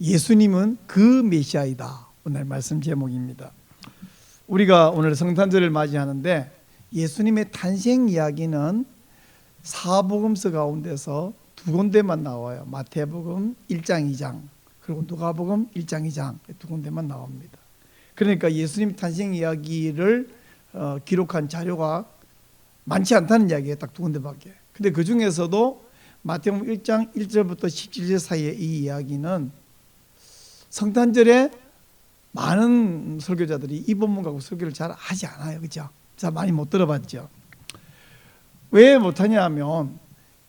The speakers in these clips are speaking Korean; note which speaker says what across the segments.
Speaker 1: 예수님은 그 메시아이다. 오늘 말씀 제목입니다. 우리가 오늘 성탄절을 맞이하는데 예수님의 탄생 이야기는 사복음서 가운데서 두 군데만 나와요. 마태복음 1장 2장 그리고 누가복음 1장 2장 두 군데만 나옵니다. 그러니까 예수님 탄생 이야기를 어, 기록한 자료가 많지 않다는 이야기가 딱두 군데밖에. 근데 그 중에서도 마태복음 1장 1절부터 17절 사이의 이 이야기는 성탄절에 많은 설교자들이 이 본문 갖고 설교를 잘 하지 않아요. 그죠? 잘 많이 못 들어봤죠. 왜 못하냐 하면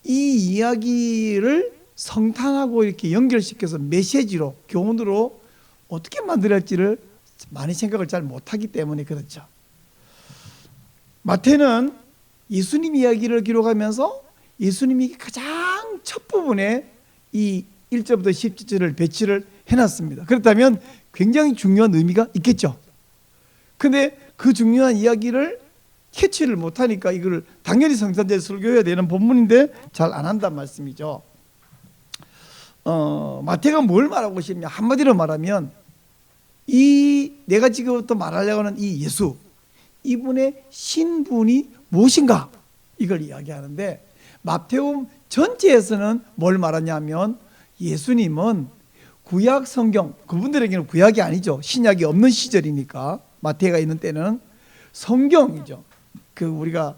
Speaker 1: 이 이야기를 성탄하고 이렇게 연결시켜서 메시지로, 교훈으로 어떻게 만들었지를 많이 생각을 잘 못하기 때문에 그렇죠. 마태는 예수님 이야기를 기록하면서 예수님이 가장 첫 부분에 이 1절부터 17절을 배치를 해놨습니다. 그렇다면 굉장히 중요한 의미가 있겠죠. 근데 그 중요한 이야기를 캐치를 못하니까 이걸 당연히 성탄절 설교해야 되는 본문인데 잘 안 한단 말씀이죠. 어, 마태가 뭘 말하고 싶냐 한마디로 말하면 이 내가 지금부터 말하려고 하는 이 예수 이분의 신분이 무엇인가 이걸 이야기하는데 마태복음 전체에서는 뭘 말하냐면 예수님은 구약 성경 그분들에게는 구약이 아니죠. 신약이 없는 시절이니까. 마태가 있는 때는 성경이죠. 그 우리가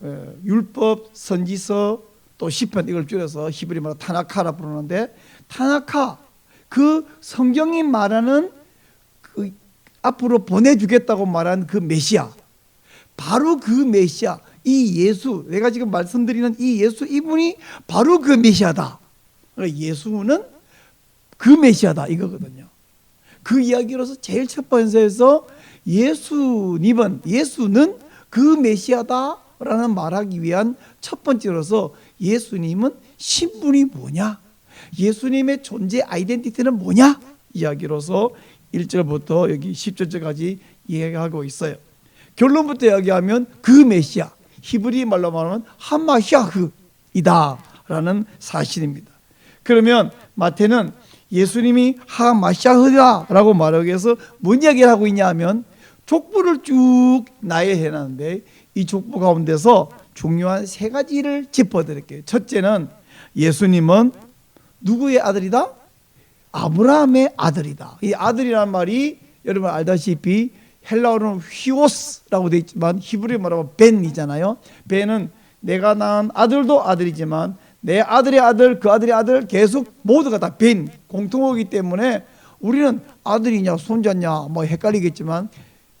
Speaker 1: 어, 율법 선지서 또 시편 이걸 줄여서 히브리 말로 타나카라 부르는데 타나카 그 성경이 말하는 그 앞으로 보내주겠다고 말한 그 메시아 바로 그 메시아 이 예수 내가 지금 말씀드리는 이 예수 이분이 바로 그 메시아다 그러니까 예수는 그 메시아다 이거거든요 그 이야기로서 제일 첫 번째에서 예수님은 예수는 그 메시아다라는 말하기 위한 첫 번째로서 예수님은 신분이 뭐냐 예수님의 존재 아이덴티티는 뭐냐 이야기로서 1절부터 여기 10절까지 이야기하고 있어요. 결론부터 이야기하면 그 메시아 히브리 말로 말하면 하마샤흐이다라는 사실입니다. 그러면 마태는 예수님이 하 마샤흐다라고 말하기 위해서 뭔 이야기를 하고 있냐 하면 족보를 쭉 나열해 놨는데 이 족보 가운데서 중요한 세 가지를 짚어드릴게요. 첫째는 예수님은 누구의 아들이다? 아브라함의 아들이다. 이 아들이란 말이 여러분 알다시피 헬라어로는 휘오스라고 되어 있지만 히브리 말하면 벤이잖아요. 벤은 내가 낳은 아들도 아들이지만 내 아들의 아들, 그 아들의 아들 계속 모두가 다 벤, 공통어기 때문에 우리는 아들이냐 손자냐 뭐 헷갈리겠지만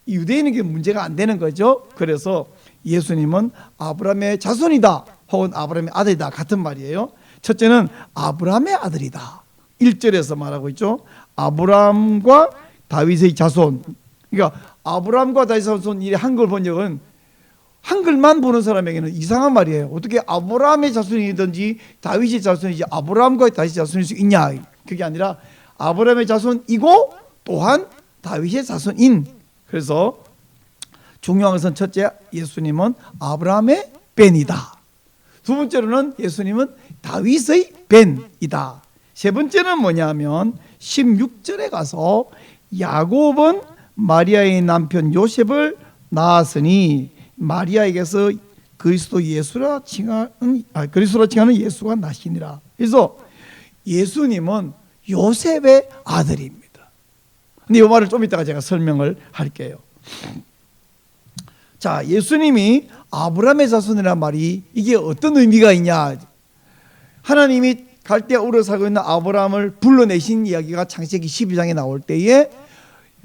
Speaker 1: 유대인에게 문제가 안 되는 거죠. 그래서 예수님은 아브라함의 자손이다 혹은 아브라함의 아들이다 같은 말이에요. 첫째는 아브라함의 아들이다. 1절에서 말하고 있죠. 아브라함과 다윗의 자손. 그러니까 아브라함과 다윗의 자손 이 한글 번역은 한글만 보는 사람에게는 이상한 말이에요. 어떻게 아브라함의 자손이든지 다윗의 자손이지 아브라함과 다윗의 자손일 수 있냐? 그게 아니라 아브라함의 자손이고 또한 다윗의 자손인. 그래서 중요한 것은 첫째 예수님은 아브라함의 벤이다. 두 번째로는 예수님은 다윗의 벤이다. 세 번째는 뭐냐면 16절에 가서 야곱은 마리아의 남편 요셉을 낳았으니 마리아에게서 그리스도 예수라 칭하는 아, 그리스도라 칭하는 예수가 나시니라. 그래서 예수님은 요셉의 아들입니다. 근데 이 말을 좀 이따가 제가 설명을 할게요. 자, 예수님이 아브라함의 자손이란 말이 이게 어떤 의미가 있냐? 하나님이 갈대아 우르 살고 있는 아브라함을 불러내신 이야기가 창세기 12장에 나올 때에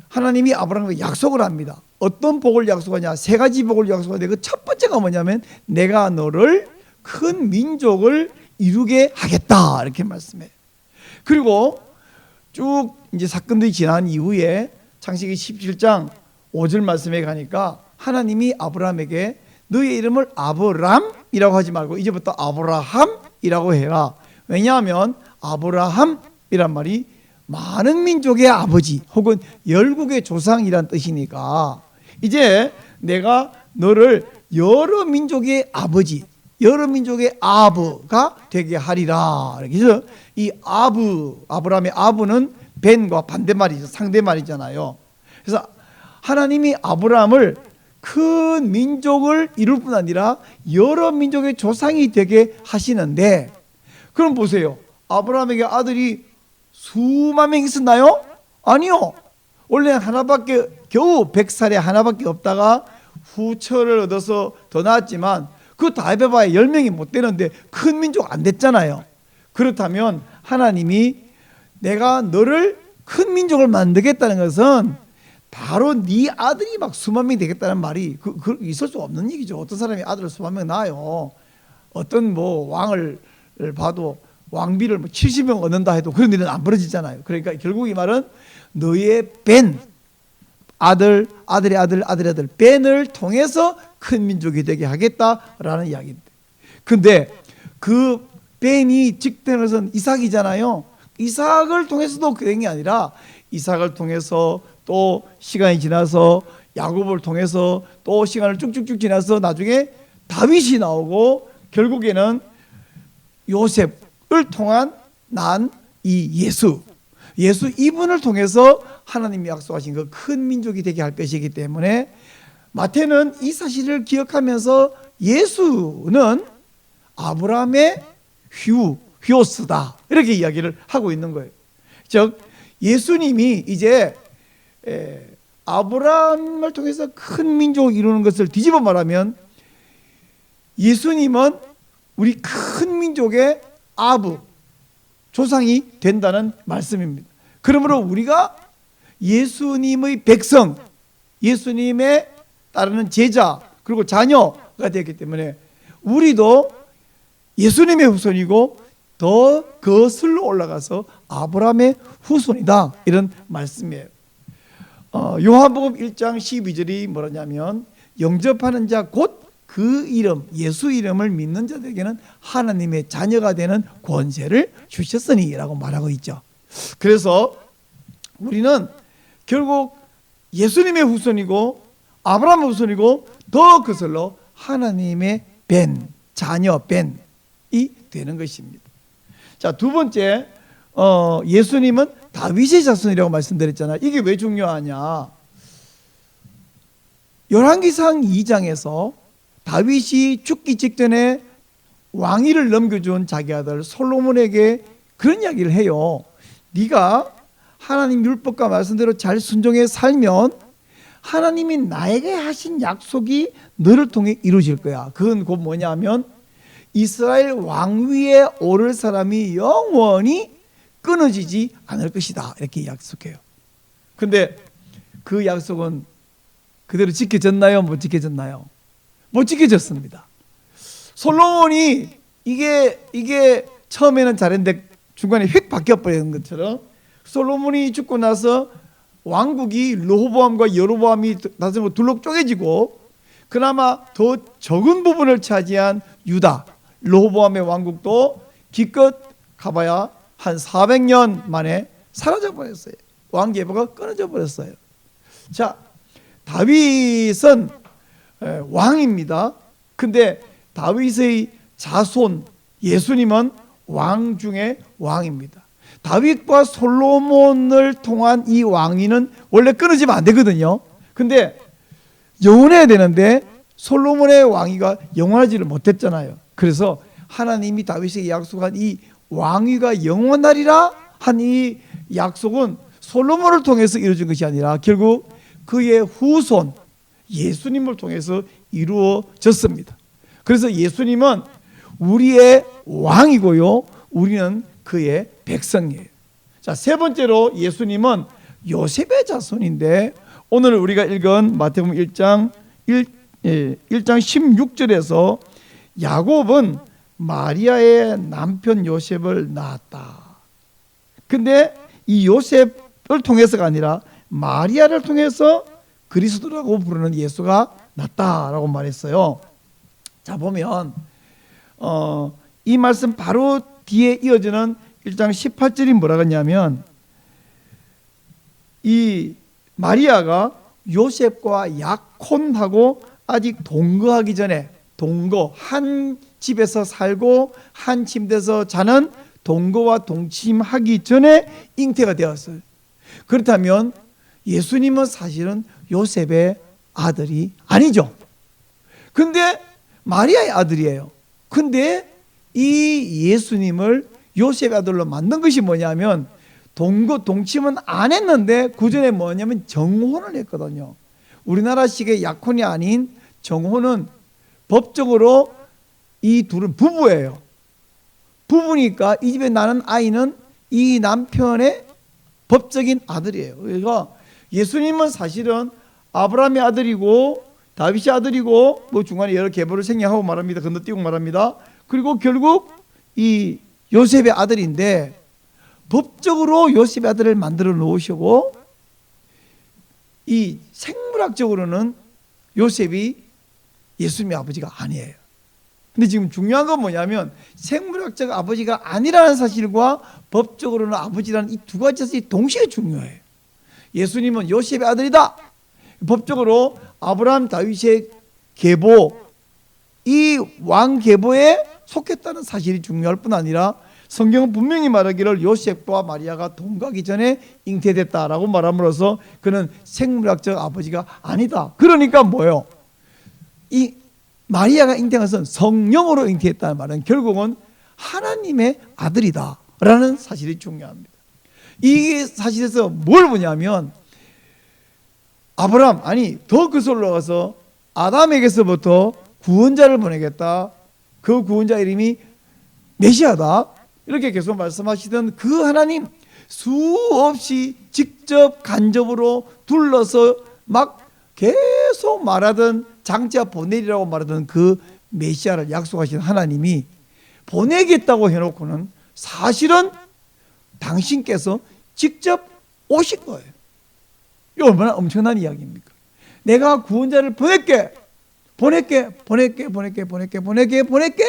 Speaker 1: 하나님이 아브라함에게 약속을 합니다. 어떤 복을 약속하냐? 세 가지 복을 약속하는데 그 첫 번째가 뭐냐면 내가 너를 큰 민족을 이루게 하겠다 이렇게 말씀해요. 그리고 쭉 이제 사건들이 지난 이후에 창세기 17장 5절 말씀에 가니까 하나님이 아브라함에게 너의 이름을 아브람이라고 하지 말고 이제부터 아브라함이라고 해라. 왜냐하면 아브라함이란 말이 많은 민족의 아버지 혹은 열국의 조상이란 뜻이니까 이제 내가 너를 여러 민족의 아버지, 여러 민족의 아버가 되게 하리라. 그래서 이 아부, 아브라함의 아부는 벤과 반대말이죠. 상대말이잖아요. 그래서 하나님이 아브라함을 큰 민족을 이룰 뿐 아니라 여러 민족의 조상이 되게 하시는데 그럼 보세요. 아브라함에게 아들이 수만 명 있었나요? 아니요. 원래 하나밖에 겨우 100살에 하나밖에 없다가 후처를 얻어서 더 낳았지만 그거 다 해봐야 10명이 못 되는데 큰 민족 안 됐잖아요. 그렇다면 하나님이 내가 너를 큰 민족을 만들겠다는 것은 바로 네 아들이 막 수만 명이 되겠다는 말이 그, 그 있을 수 없는 얘기죠. 어떤 사람이 아들을 수만 명 낳아요. 어떤 뭐 왕을 봐도 왕비를 뭐 70명 얻는다 해도 그런 일은 안 벌어지잖아요. 그러니까 결국 이 말은 너의 벤 아들 아들의 아들 아들의 아들 벤을 통해서 큰 민족이 되게 하겠다라는 이야기인데. 근데 그 벤이 것은 이삭이잖아요. 이삭을 통해서도 그런 게 아니라 이삭을 통해서 또 시간이 지나서 야곱을 통해서 또 시간을 쭉쭉쭉 지나서 나중에 다윗이 나오고 결국에는 요셉을 통한 난 이 예수 예수 이분을 통해서 하나님이 약속하신 그 큰 민족이 되게 할 것이기 때문에 마태는 이 사실을 기억하면서 예수는 아브라함의 휴 휴오스다 이렇게 이야기를 하고 있는 거예요. 즉 예수님이 이제 에, 아브라함을 통해서 큰 민족을 이루는 것을 뒤집어 말하면 예수님은 우리 큰 민족의 아부 조상이 된다는 말씀입니다. 그러므로 우리가 예수님의 백성, 예수님의 따르는 제자 그리고 자녀가 되기 때문에 우리도 예수님의 후손이고 더 거슬러 올라가서 아브라함의 후손이다 이런 말씀이에요. 어, 요한복음 1장 12절이 뭐라냐면 영접하는 자 곧 그 이름 예수 이름을 믿는 자들에게는 하나님의 자녀가 되는 권세를 주셨으니라고 말하고 있죠. 그래서 우리는 결국 예수님의 후손이고 아브라함의 후손이고 더 그슬로 하나님의 벤 자녀 벤이 되는 것입니다. 자, 두 번째, 어, 예수님은 다윗의 자손이라고 말씀드렸잖아요. 이게 왜 중요하냐? 열왕기상 2장에서 다윗이 죽기 직전에 왕위를 넘겨준 자기 아들 솔로몬에게 그런 이야기를 해요. 네가 하나님 율법과 말씀대로 잘 순종해 살면 하나님이 나에게 하신 약속이 너를 통해 이루어질 거야. 그건 곧 뭐냐면 이스라엘 왕위에 오를 사람이 영원히 끊어지지 않을 것이다. 이렇게 약속해요. 근데 그 약속은 그대로 지켜졌나요? 못 지켜졌나요? 못 지켜졌습니다. 솔로몬이 이게 이게 처음에는 잘했는데 중간에 휙 바뀌어 버리는 것처럼 솔로몬이 죽고 나서 왕국이 로호보암과 여로보암이 나서 둘로 쪼개지고 그나마 더 적은 부분을 차지한 유다 로호보암의 왕국도 기껏 가봐야 한 400년 만에 사라져 버렸어요. 왕 계보가 끊어져 버렸어요. 자, 다윗은 왕입니다. 근데 다윗의 자손 예수님은 왕 중에 왕입니다. 다윗과 솔로몬을 통한 이 왕위는 원래 끊어지면 안 되거든요. 근데 영원해야 되는데 솔로몬의 왕위가 영원하지를 못했잖아요. 그래서 하나님이 다윗에게 약속한 이 왕위가 영원하리라 한 이 약속은 솔로몬을 통해서 이루어진 것이 아니라 결국 그의 후손 예수님을 통해서 이루어졌습니다. 그래서 예수님은 우리의 왕이고요. 우리는 그의 백성이에요. 자, 세 번째로 예수님은 요셉의 자손인데 오늘 우리가 읽은 마태복음 1장 1, 1장 16절에서 야곱은 마리아의 남편 요셉을 낳았다. 근데 이 요셉을 통해서가 아니라 마리아를 통해서 그리스도라고 부르는 예수가 났다라고 말했어요. 자 보면 어, 이 말씀 바로 뒤에 이어지는 1장 18절이 뭐라 그러냐면 이 마리아가 요셉과 약혼하고 아직 동거하기 전에 동거 한 집에서 살고 한 침대에서 자는 동거와 동침하기 전에 잉태가 되었어요. 그렇다면 예수님은 사실은 요셉의 아들이 아니죠. 근데 마리아의 아들이에요. 근데 이 예수님을 요셉의 아들로 만든 것이 뭐냐면 동거 동침은 안 했는데 그 전에 뭐냐면 정혼을 했거든요. 우리나라식의 약혼이 아닌 정혼은 법적으로 이 둘은 부부예요. 부부니까 이 집에 나는 아이는 이 남편의 법적인 아들이에요. 그러니까 예수님은 사실은 아브라함의 아들이고 다윗의 아들이고 뭐 중간에 여러 계보를 생략하고 말합니다. 건너뛰고 말합니다. 그리고 결국 이 요셉의 아들인데 법적으로 요셉의 아들을 만들어 놓으시고 이 생물학적으로는 요셉이 예수님의 아버지가 아니에요. 근데 지금 중요한 건 뭐냐면 생물학적 아버지가 아니라는 사실과 법적으로는 아버지라는 이 두 가지 사실이 동시에 중요해요. 예수님은 요셉의 아들이다. 법적으로 아브라함 다윗의 계보 이 왕 계보에 속했다는 사실이 중요할 뿐 아니라 성경은 분명히 말하기를 요셉과 마리아가 동거하기 전에 잉태됐다라고 말함으로써 그는 생물학적 아버지가 아니다. 그러니까 뭐요? 이 마리아가 잉태한 것은 성령으로 잉태했다는 말은 결국은 하나님의 아들이다라는 사실이 중요합니다. 이게 사실에서 뭘 보냐면 아브라함 아니 더 그 솔로 가서 아담에게서부터 구원자를 보내겠다. 그 구원자 이름이 메시아다. 이렇게 계속 말씀하시던 그 하나님 수없이 직접 간접으로 둘러서 막 계속 말하던 장자 보내리라고 말하던 그 메시아를 약속하신 하나님이 보내겠다고 해놓고는 사실은 당신께서 직접 오신 거예요. 이 얼마나 엄청난 이야기입니까? 내가 구원자를 보낼게, 보낼게, 보낼게, 보낼게, 보낼게, 보낼게, 보낼게.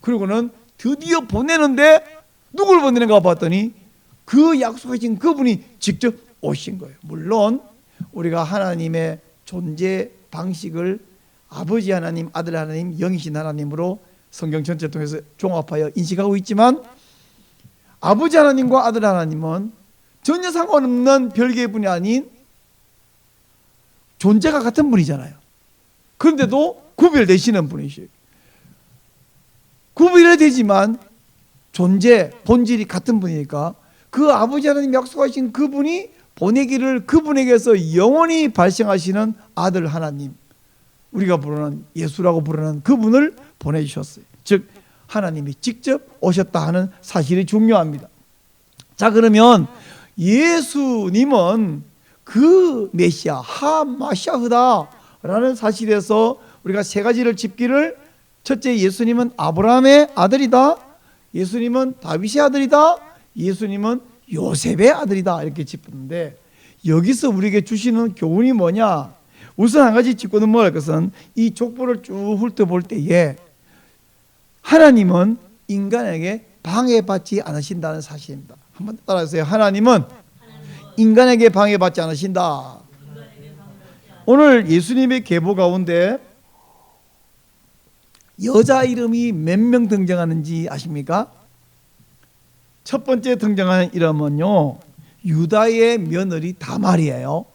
Speaker 1: 그리고는 드디어 보내는데 누굴 보내는가 봤더니 그 약속하신 그분이 직접 오신 거예요. 물론 우리가 하나님의 존재 방식을 아버지 하나님, 아들 하나님, 영이신 하나님으로 성경 전체 통해서 종합하여 인식하고 있지만 아버지 하나님과 아들 하나님은 전혀 상관없는 별개의 분이 아닌 존재가 같은 분이잖아요. 그런데도 구별되시는 분이시요. 구별이 되지만 존재, 본질이 같은 분이니까 그 아버지 하나님 약속하신 그분이 보내기를 그분에게서 영원히 발생하시는 아들 하나님, 우리가 부르는 예수라고 부르는 그분을 보내주셨어요. 즉, 하나님이 직접 오셨다 하는 사실이 중요합니다. 자, 그러면 예수님은 그 메시아, 하 마샤흐다라는 사실에서 우리가 세 가지를 짚기를 첫째 예수님은 아브라함의 아들이다. 예수님은 다윗의 아들이다. 예수님은 요셉의 아들이다. 이렇게 짚었는데 여기서 우리에게 주시는 교훈이 뭐냐? 우선 한 가지 짚고 넘어갈 것은 이 족보를 쭉 훑어볼 때에 하나님은 인간에게 방해받지 않으신다는 사실입니다. 한번 따라하세요. 하나님은 인간에게 방해받지 않으신다. 오늘 예수님의 계보 가운데 여자 이름이 몇 명 등장하는지 아십니까? 첫 번째 등장하는 이름은요 유다의 며느리 다말이에요.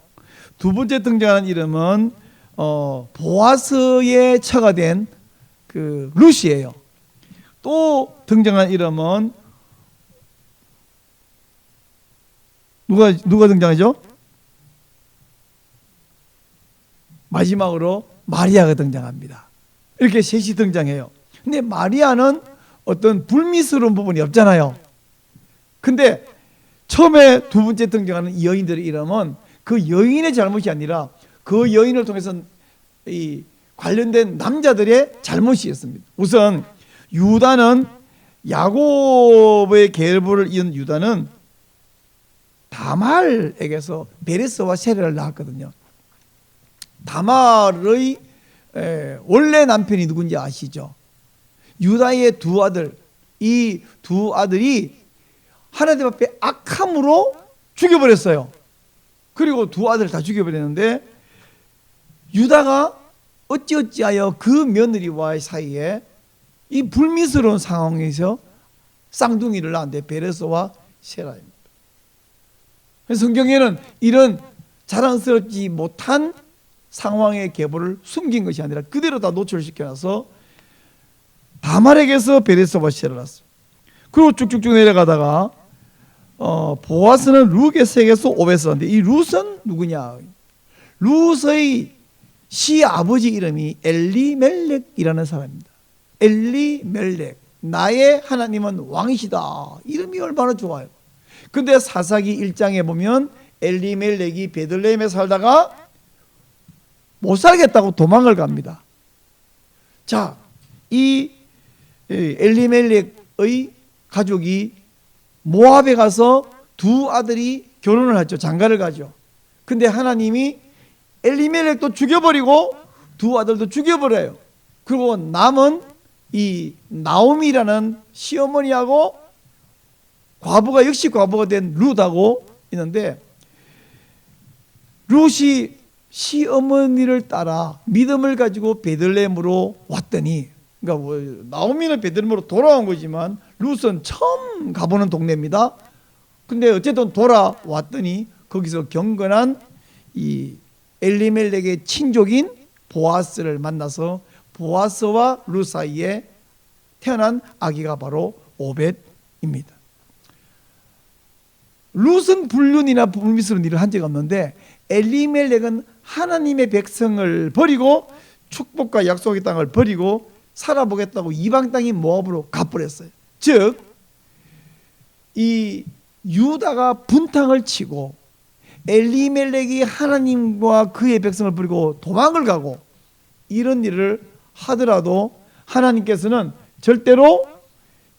Speaker 1: 두 번째 등장하는 이름은 어, 보아스의 처가 된그 루시예요. 또 등장한 이름은 누가 누가 등장하죠? 마지막으로 마리아가 등장합니다. 이렇게 셋이 등장해요. 근데 마리아는 어떤 불미스러운 부분이 없잖아요. 근데 처음에 두 번째 등장하는 여인들의 이름은 그 여인의 잘못이 아니라 그 여인을 통해서 이 관련된 남자들의 잘못이었습니다. 우선 유다는 야곱의 계보를 이은 유다는 다말에게서 베레스와 세례를 낳았거든요. 다말의 에, 원래 남편이 누군지 아시죠? 유다의 두 아들, 이 두 아들이 하나님 앞에 악함으로 죽여버렸어요. 그리고 두 아들 다 죽여버렸는데 유다가 어찌어찌하여 그 며느리와의 사이에 이 불미스러운 상황에서 쌍둥이를 낳는데 베레스와 세라입니다. 성경에는 이런 자랑스럽지 못한 상황의 계보를 숨긴 것이 아니라 그대로 다 노출시켜놔서 다말에게서 베레스와 시를 났어요. 그리고 쭉쭉쭉 내려가다가 어, 보아스는 룻에게서 오베스인데 이 룻은 누구냐? 룻의 시 아버지 이름이 엘리멜렉이라는 사람입니다. 엘리멜렉 나의 하나님은 왕이시다. 이름이 얼마나 좋아요. 근데 사사기 1장에 보면 엘리멜렉이 베들레헴에 살다가 못 살겠다고 도망을 갑니다. 자, 이 엘리멜렉의 가족이 모압에 가서 두 아들이 결혼을 하죠. 장가를 가죠. 근데 하나님이 엘리멜렉도 죽여버리고 두 아들도 죽여버려요. 그리고 남은 이 나오미라는 시어머니하고 과부가 역시 과부가 된 룻하고 있는데 룻이 시어머니를 따라 믿음을 가지고 베들레헴으로 왔더니 그러니까 뭐 나오미는 베들레헴으로 돌아온 거지만 룻은 처음 가보는 동네입니다. 근데 어쨌든 돌아왔더니 거기서 경건한 이 엘리멜렉의 친족인 보아스를 만나서 보아스와 룻 사이에 태어난 아기가 바로 오벳입니다. 룻은 불륜이나 불미스러운 일을 한 적이 없는데 엘리멜렉은 하나님의 백성을 버리고 축복과 약속의 땅을 버리고 살아보겠다고 이방 땅인 모압으로 가버렸어요. 즉, 이 유다가 분탕을 치고 엘리멜렉이 하나님과 그의 백성을 버리고 도망을 가고 이런 일을 하더라도 하나님께서는 절대로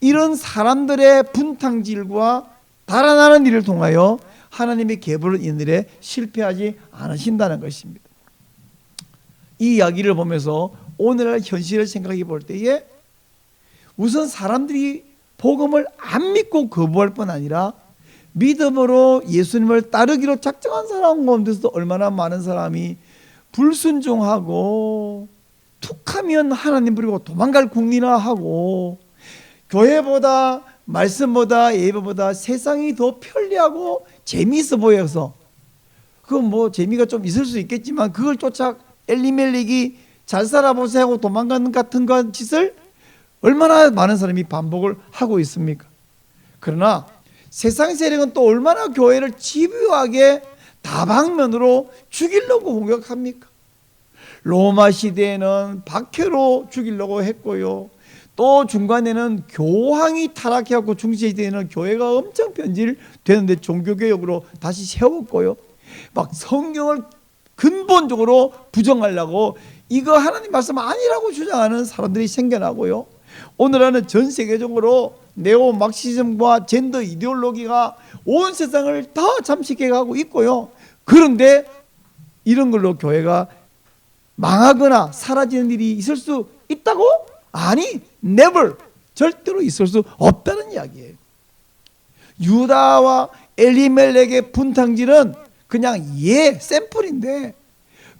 Speaker 1: 이런 사람들의 분탕질과 달아나는 일을 통하여 하나님의 계보를 일에 실패하지 않으신다는 것입니다. 이 이야기를 보면서 오늘날 현실을 생각해 볼 때에 우선 사람들이 복음을 안 믿고 거부할 뿐 아니라 믿음으로 예수님을 따르기로 작정한 사람 가운데서도 얼마나 많은 사람이 불순종하고 툭하면 하나님 버리고 도망갈 궁리나 하고 교회보다 말씀보다 예배보다 세상이 더 편리하고 재미있어 보여서 그건 뭐 재미가 좀 있을 수 있겠지만 그걸 쫓아 엘리멜렉이 잘 살아보세요 하고 도망가는 같은 건 짓을 얼마나 많은 사람이 반복을 하고 있습니까? 그러나 세상 세력은 또 얼마나 교회를 집요하게 다방면으로 죽이려고 공격합니까? 로마 시대에는 박해로 죽이려고 했고요. 또 중간에는 교황이 타락해갖고 중세시대에는 교회가 엄청 변질되는데 종교개혁으로 다시 세웠고요. 막 성경을 근본적으로 부정하려고 이거 하나님 말씀 아니라고 주장하는 사람들이 생겨나고요. 오늘날은 전 세계적으로 네오 막시즘과 젠더 이데올로기가 온 세상을 다 잠식해 가고 있고요. 그런데 이런 걸로 교회가 망하거나 사라지는 일이 있을 수 있다고? 아니, never. 절대로 있을 수 없다는 이야기예요. 유다와 엘리멜렉의 분탕질은 그냥 예, 샘플인데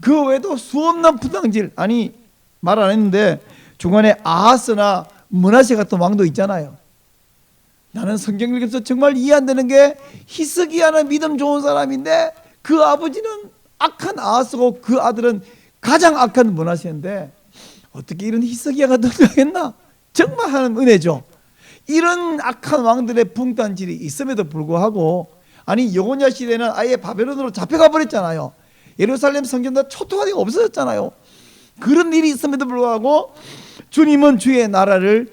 Speaker 1: 그 외에도 수없는 분탕질 아니 말 안 했는데 중간에 아하스나 문하세 같은 왕도 있잖아요. 나는 성경 읽으면서 정말 이해 안 되는 게 히스기야는 믿음 좋은 사람인데 그 아버지는 악한 아하스고 그 아들은 가장 악한 문하세인데 어떻게 이런 히스기야가 등장했나? 정말 하는 은혜죠. 이런 악한 왕들의 붕단질이 있음에도 불구하고 아니 여호냐 시대는 아예 바벨론으로 잡혀가 버렸잖아요. 예루살렘 성전도 초토화되고 없어졌잖아요. 그런 일이 있음에도 불구하고 주님은 주의 나라를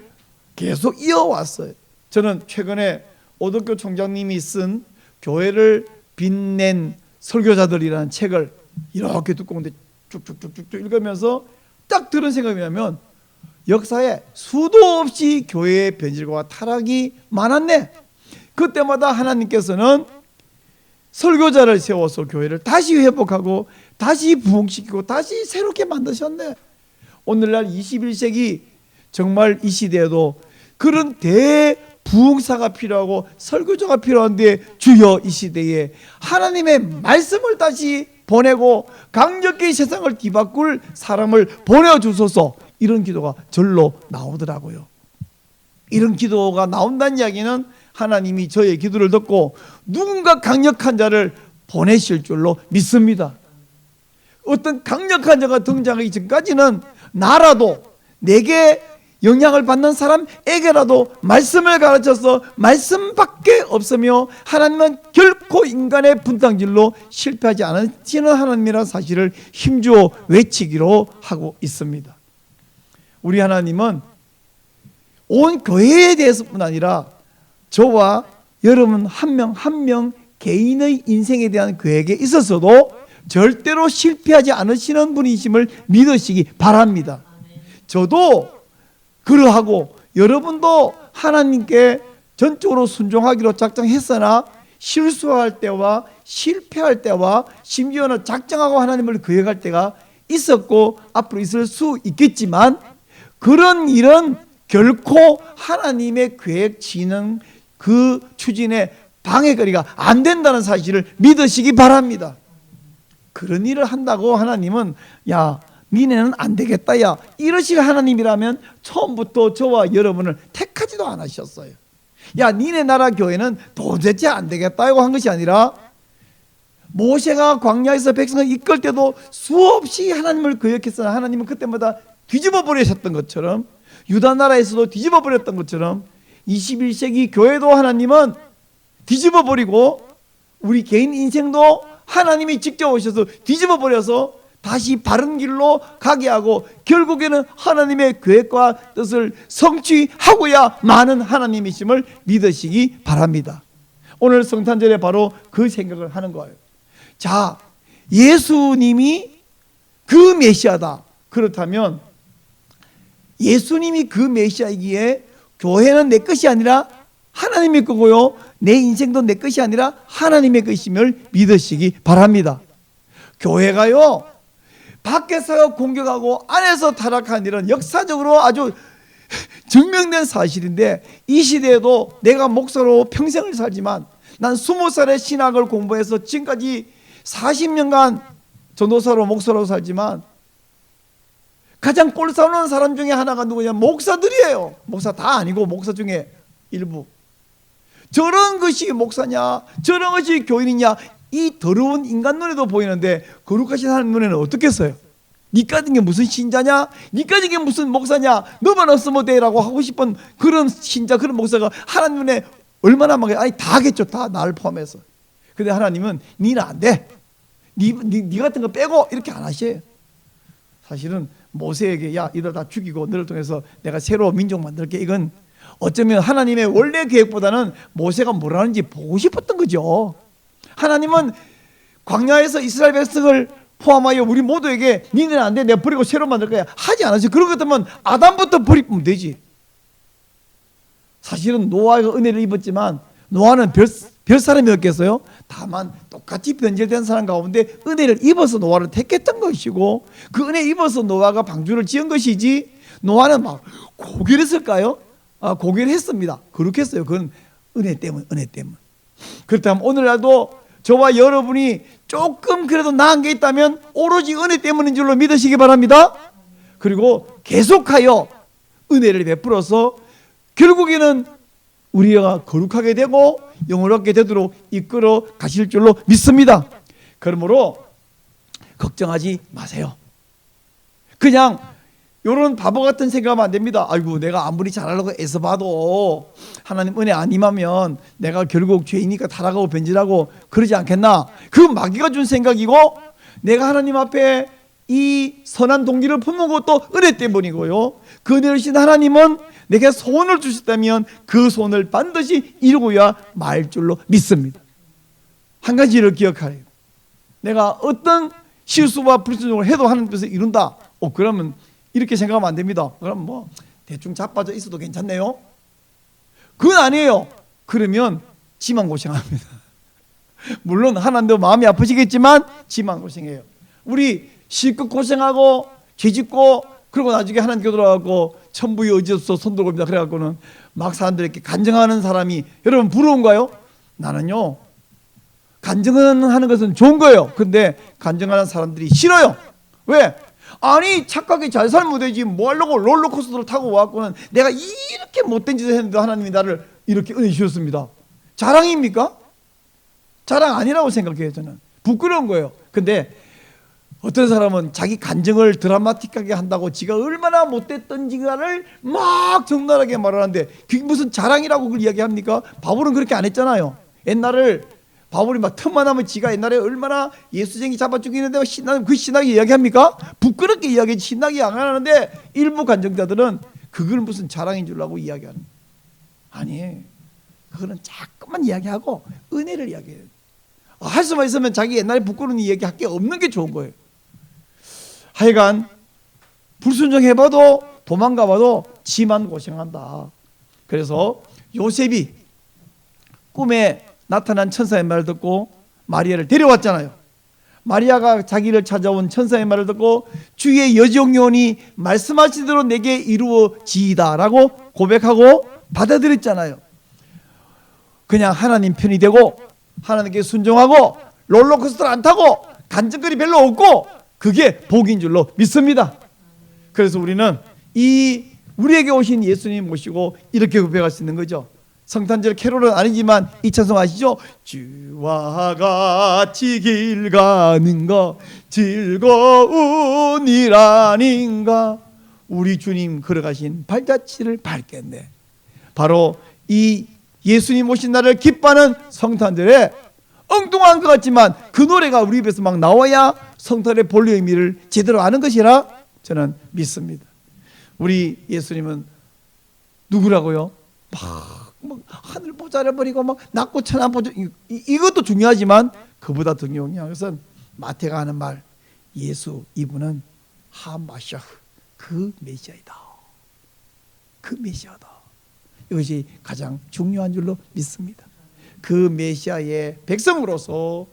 Speaker 1: 계속 이어왔어요. 저는 최근에 오덕교 총장님이 쓴 교회를 빛낸 설교자들이라는 책을 이렇게 두꺼운데 쭉쭉쭉쭉 읽으면서 딱 들은 생각이 뭐냐면 역사에 수도 없이 교회의 변질과 타락이 많았네. 그때마다 하나님께서는 설교자를 세워서 교회를 다시 회복하고 다시 부흥시키고 다시 새롭게 만드셨네. 오늘날 21세기 정말 이 시대에도 그런 대부흥사가 필요하고 설교자가 필요한데 주여 이 시대에 하나님의 말씀을 다시 보내고 강력히 세상을 뒤바꿀 사람을 보내주소서 이런 기도가 절로 나오더라고요. 이런 기도가 나온다는 이야기는 하나님이 저의 기도를 듣고 누군가 강력한 자를 보내실 줄로 믿습니다. 어떤 강력한 자가 등장하기 전까지는 나라도 내게 영향을 받는 사람에게라도 말씀을 가르쳐서 말씀밖에 없으며 하나님은 결코 인간의 분탕질로 실패하지 않으시는 하나님이라는 사실을 힘주어 외치기로 하고 있습니다. 우리 하나님은 온 교회에 대해서뿐 아니라 저와 여러분 한 명 한 명 개인의 인생에 대한 계획에 있어서도 절대로 실패하지 않으시는 분이심을 믿으시기 바랍니다. 저도 그러하고 여러분도 하나님께 전적으로 순종하기로 작정했으나 실수할 때와 실패할 때와 심지어는 작정하고 하나님을 거역할 때가 있었고 앞으로 있을 수 있겠지만 그런 일은 결코 하나님의 계획 진행 그 추진에 방해거리가 안 된다는 사실을 믿으시기 바랍니다. 그런 일을 한다고 하나님은 야 니네는 안 되겠다 야 이러실 하나님이라면 처음부터 저와 여러분을 택하지도 않으셨어요. 야 니네 나라 교회는 도대체 안 되겠다고 한 것이 아니라 모세가 광야에서 백성을 이끌 때도 수없이 하나님을 거역했으나 하나님은 그때마다 뒤집어 버리셨던 것처럼 유다 나라에서도 뒤집어 버렸던 것처럼 21세기 교회도 하나님은 뒤집어 버리고 우리 개인 인생도 하나님이 직접 오셔서 뒤집어 버려서 다시 바른 길로 가게 하고 결국에는 하나님의 계획과 뜻을 성취하고야 많은 하나님이심을 믿으시기 바랍니다. 오늘 성탄절에 바로 그 생각을 하는 거예요. 자, 예수님이 그 메시아다. 그렇다면 예수님이 그 메시아이기에 교회는 내 것이 아니라 하나님의 거고요. 내 인생도 내 것이 아니라 하나님의 것임을 믿으시기 바랍니다. 교회가요. 밖에서 공격하고 안에서 타락한 일은 역사적으로 아주 증명된 사실인데 이 시대에도 내가 목사로 평생을 살지만 난 스무 살에 신학을 공부해서 지금까지 40년간 전도사로 목사로 살지만 가장 꼴 싸우는 사람 중에 하나가 누구냐? 목사들이에요. 목사 다 아니고 목사 중에 일부. 저런 것이 목사냐? 저런 것이 교인이냐 이 더러운 인간 눈에도 보이는데 거룩하신 하나님 눈에는 어떻겠어요? 니 가진 게 무슨 신자냐? 니 가진 게 무슨 목사냐? 너만 없으면 돼라고 하고 싶은 그런 신자 그런 목사가 하나님 눈에 얼마나 많게 아니 다 하겠죠. 다 나를 포함해서. 근데 하나님은 니는 안 돼. 니, 니, 니 같은 거 빼고 이렇게 안 하셔요. 사실은 모세에게 야 이들 다 죽이고 너를 통해서 내가 새로 민족 만들게. 이건 어쩌면 하나님의 원래 계획보다는 모세가 뭐라는지 보고 싶었던 거죠 하나님은 광야에서 이스라엘 백성을 포함하여 우리 모두에게 니는 안 돼 내가 버리고 새로 만들 거야 하지 않았어요 그런 것 같으면 아담부터 버리면 되지. 사실은 노아가 은혜를 입었지만 노아는 별, 별 사람이었겠어요? 다만 똑같이 변질된 사람 가운데 은혜를 입어서 노아를 택했던 것이고 그 은혜 입어서 노아가 방주를 지은 것이지 노아는 막 고결했을까요? 아, 고결했습니다. 그렇겠어요. 그건 은혜 때문 은혜 때문. 그렇다면 오늘날도 저와 여러분이 조금 그래도 나은 게 있다면 오로지 은혜 때문인 줄로 믿으시기 바랍니다. 그리고 계속하여 은혜를 베풀어서 결국에는 우리가 거룩하게 되고 영원하게 되도록 이끌어 가실 줄로 믿습니다. 그러므로 걱정하지 마세요. 그냥 이런 바보 같은 생각하면 안 됩니다. 아이고 내가 아무리 잘하려고 애써 봐도 하나님 은혜 안 임하면 내가 결국 죄이니까 타락하고 변질하고 그러지 않겠나? 그 마귀가 준 생각이고 내가 하나님 앞에 이 선한 동기를 품는 것도 은혜 때문이고요. 그 주신 하나님은 내게 소원을 주셨다면 그 소원을 반드시 이루고야 말 줄로 믿습니다. 한 가지를 기억하래요. 내가 어떤 실수와 불순종을 해도 하나님께서 이룬다. 어 그러면 이렇게 생각하면 안 됩니다. 그럼 뭐 대충 자빠져 있어도 괜찮네요. 그건 아니에요. 그러면 지만 고생합니다. 물론 하나님도 마음이 아프시겠지만 지만 고생해요. 우리 실컷 고생하고 죄짓고 그리고 나중에 하나님께 돌아가고 천부의 의지 없어 손 들고 옵니다. 그래갖고는 막 사람들에게 간증하는 사람이 여러분 부러운가요? 나는요 간증하는 것은 좋은 거예요. 근데 간증하는 사람들이 싫어요. 왜? 아니 착하게 잘 살면 되지 뭐 하려고 롤러코스터를 타고 와갖고는 내가 이렇게 못된 짓을 했는데 하나님이 나를 이렇게 은혜 주셨습니다. 자랑입니까? 자랑 아니라고 생각해요 저는 부끄러운 거예요. 근데 어떤 사람은 자기 간증을 드라마틱하게 한다고 지가 얼마나 못됐던지가를 막 적나라하게 말하는데 그게 무슨 자랑이라고 그걸 이야기합니까? 바울은 그렇게 안 했잖아요. 옛날을 바울이 막 틈만 하면 지가 옛날에 얼마나 예수쟁이 잡아 죽이는데 신나는 그 신나게 이야기합니까? 부끄럽게 이야기하지 신나게 안 하는데 일부 간증자들은 그걸 무슨 자랑인 줄 알고 이야기하는 아니에요. 그거는 자꾸만 이야기하고 은혜를 이야기해요. 아, 할 수만 있으면 자기 옛날에 부끄러운 이야기 할 게 없는 게 좋은 거예요. 하여간 불순종해봐도 도망가봐도 지만 고생한다. 그래서 요셉이 꿈에 나타난 천사의 말을 듣고 마리아를 데려왔잖아요. 마리아가 자기를 찾아온 천사의 말을 듣고 주의 여종요원이 말씀하신 대로 내게 이루어지이다라고 고백하고 받아들였잖아요. 그냥 하나님 편이 되고 하나님께 순종하고 롤러코스터를 안 타고 간증거리 별로 없고 그게 복인 줄로 믿습니다. 그래서 우리는 이 우리에게 오신 예수님 모시고 이렇게 고백할 수 있는 거죠. 성탄절 캐롤은 아니지만 이 찬송 아시죠? 주와 같이 길 가는가 즐거운 일 아닌가 우리 주님 걸어가신 발자취를 밟겠네. 바로 이 예수님 오신 날을 기뻐하는 성탄절에 엉뚱한 것 같지만 그 노래가 우리 입에서 막 나와야 성탄의 본래 의미를 제대로 아는 것이라 저는 믿습니다. 우리 예수님은 누구라고요? 막, 막 하늘 보자를 버리고 막 낮고 천한 보자 이것도 중요하지만 그보다 더 중요한 것은 마태가 하는 말 예수 이분은 하마샤흐 그 메시아이다. 그 메시아다. 이것이 가장 중요한 줄로 믿습니다. 그 메시아의 백성으로서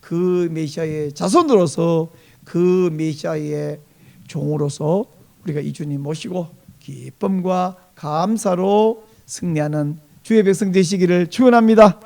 Speaker 1: 그 메시아의 자손으로서 그 메시아의 종으로서 우리가 이 주님 모시고 기쁨과 감사로 승리하는 주의 백성 되시기를 축원합니다.